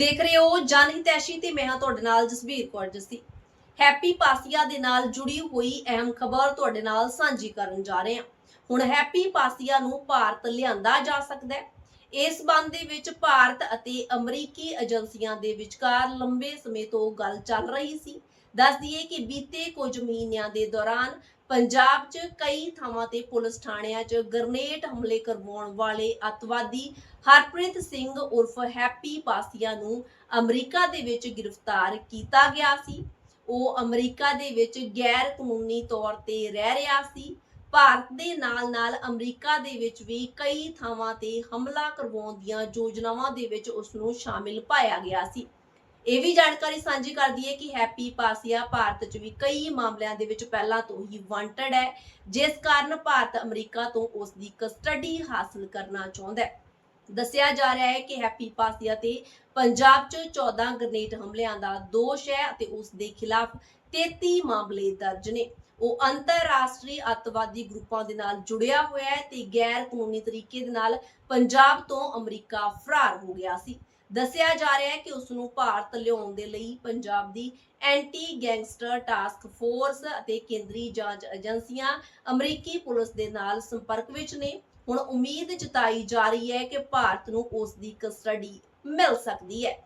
ਦੇਖ ਰਹੇ ਹੋ ਜਨ ਹਿਤੈਸ਼ੀ ਤੇ ਮੈਂ ਹਾਂ ਤੁਹਾਡੇ ਨਾਲ ਜਸਬੀਰ ਕੌਰ ਜੱਸੀ। ਹੈਪੀ ਪਾਸੀਆ ਦੇ ਨਾਲ ਜੁੜੀ ਹੋਈ ਅਹਿਮ ਖਬਰ ਤੁਹਾਡੇ ਨਾਲ ਸਾਂਝੀ ਕਰਨ ਜਾ ਰਹੇ ਹਾਂ। ਹੁਣ ਹੈਪੀ ਪਾਸੀਆ ਨੂੰ ਭਾਰਤ ਲਿਆਂਦਾ ਜਾ ਸਕਦਾ ਹੈ। ਇਸ ਸੰਬੰਧ ਦੇ ਵਿੱਚ ਭਾਰਤ ਅਤੇ ਅਮਰੀਕੀ ਏਜੰਸੀਆਂ ਦੇ ਵਿਚਕਾਰ ਲੰਬੇ ਸਮੇਂ ਤੋਂ ਗੱਲ ਚੱਲ ਰਹੀ ਸੀ। ਦੱਸ ਦਈਏ ਕਿ ਬੀਤੇ ਕੁਝ ਮਹੀਨਿਆਂ ਦੇ ਦੌਰਾਨ ਪੰਜਾਬ 'ਚ ਕਈ ਥਾਵਾਂ ਤੇ ਪੁਲਿਸ ਥਾਣਿਆਂ 'ਚ ਗ੍ਰਨੇਡ ਹਮਲੇ ਕਰਵਾਉਣ ਵਾਲੇ ਅਤਵਾਦੀ ਹਰਪ੍ਰੀਤ ਸਿੰਘ ਉਰਫ ਹੈਪੀ ਪਾਸੀਆ ਨੂੰ ਅਮਰੀਕਾ ਦੇ ਵਿੱਚ ਗ੍ਰਿਫਤਾਰ ਕੀਤਾ ਗਿਆ ਸੀ। ਉਹ ਅਮਰੀਕਾ ਦੇ ਵਿੱਚ ਗੈਰ ਕਾਨੂੰਨੀ ਤੌਰ ਤੇ ਰਹਿ ਰਿਹਾ ਸੀ। ਭਾਰਤ ਦੇ ਨਾਲ-ਨਾਲ ਅਮਰੀਕਾ ਦੇ ਵਿੱਚ ਵੀ ਕਈ ਥਾਵਾਂ ਤੇ ਹਮਲਾ ਕਰਵਾਉਣ ਦੀਆਂ ਯੋਜਨਾਵਾਂ ਦੇ ਵਿੱਚ ਉਸ ਨੂੰ ਸ਼ਾਮਿਲ ਪਾਇਆ ਗਿਆ ਸੀ। ਇਹ ਵੀ ਜਾਣਕਾਰੀ ਸਾਂਝੀ ਕਰਦੀ ਹੈ ਕਿ ਹੈਪੀ ਪਾਸੀਆ ਭਾਰਤ 'ਚ ਵੀ ਕਈ ਮਾਮਲਿਆਂ ਦੇ ਵਿੱਚ ਪਹਿਲਾਂ ਤੋਂ ਹੀ ਵਾਂਟਡ ਹੈ, ਜਿਸ ਕਾਰਨ ਭਾਰਤ ਅਮਰੀਕਾ ਤੋਂ ਉਸ ਦੀ ਕਸਟਡੀ ਹਾਸਲ ਕਰਨਾ ਚਾਹੁੰਦਾ ਹੈ। ਦੱਸਿਆ ਜਾ ਰਿਹਾ ਹੈ ਕਿ ਹੈਪੀ ਪਾਸੀਆ ਤੇ ਪੰਜਾਬ 'ਚ 14 ਗ੍ਰਨੇਡ ਹਮਲਿਆਂ ਦਾ ਦੋਸ਼ ਹੈ ਅਤੇ ਉਸ ਦੇ ਖਿਲਾਫ 33 ਮਾਮਲੇ ਦਰਜ ਨੇ। ਉਹ ਅੰਤਰਰਾਸ਼ਟਰੀ ਅੱਤਵਾਦੀ ਗਰੁੱਪਾਂ ਦੇ ਨਾਲ ਜੁੜਿਆ ਹੋਇਆ ਹੈ ਤੇ ਗੈਰ ਕਾਨੂੰਨੀ ਤਰੀਕੇ ਦੇ ਨਾਲ ਪੰਜਾਬ ਤੋਂ ਅਮਰੀਕਾ ਫਰਾਰ ਹੋ ਗਿਆ ਸੀ। ਦੱਸਿਆ ਜਾ ਰਿਹਾ ਹੈ ਕਿ ਉਸ ਨੂੰ ਭਾਰਤ ਲਿਆਉਣ ਦੇ ਲਈ ਪੰਜਾਬ ਦੀ ਐਂਟੀ ਗੈਂਗਸਟਰ ਟਾਸਕ ਫੋਰਸ ਅਤੇ ਕੇਂਦਰੀ ਜਾਂਚ ਏਜੰਸੀਆਂ ਅਮਰੀਕੀ ਪੁਲਿਸ ਦੇ ਨਾਲ ਸੰਪਰਕ ਵਿੱਚ ਨੇ। ਹੁਣ ਉਮੀਦ ਜਤਾਈ ਜਾ ਰਹੀ ਹੈ ਕਿ ਭਾਰਤ ਨੂੰ ਉਸ ਦੀ ਕਸਟਡੀ ਮਿਲ ਸਕਦੀ ਹੈ।